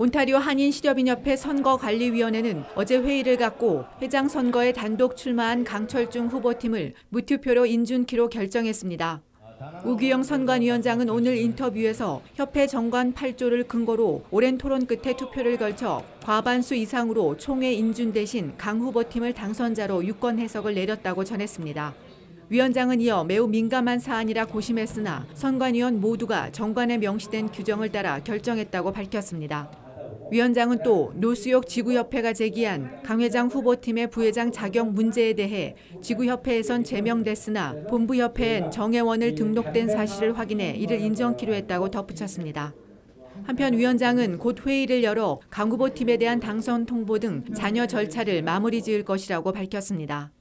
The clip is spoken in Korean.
온타리오 한인실업인협회 선거관리위원회는 어제 회의를 갖고 회장 선거에 단독 출마한 강철중 후보팀을 무투표로 인준키로 결정했습니다. 우규영 선관위원장은 오늘 인터뷰에서 협회 정관 8조를 근거로 오랜 토론 끝에 투표를 걸쳐 과반수 이상으로 총회 인준 대신 강 후보팀을 당선자로 유권 해석을 내렸다고 전했습니다. 위원장은 이어 매우 민감한 사안이라 고심했으나 선관위원 모두가 정관에 명시된 규정을 따라 결정했다고 밝혔습니다. 위원장은 또 노수욕 지구협회가 제기한 강 회장 후보팀의 부회장 자격 문제에 대해 지구협회에선 제명됐으나 본부협회엔 정회원을 등록된 사실을 확인해 이를 인정키로 했다고 덧붙였습니다. 한편 위원장은 곧 회의를 열어 강 후보팀에 대한 당선 통보 등 잔여 절차를 마무리 지을 것이라고 밝혔습니다.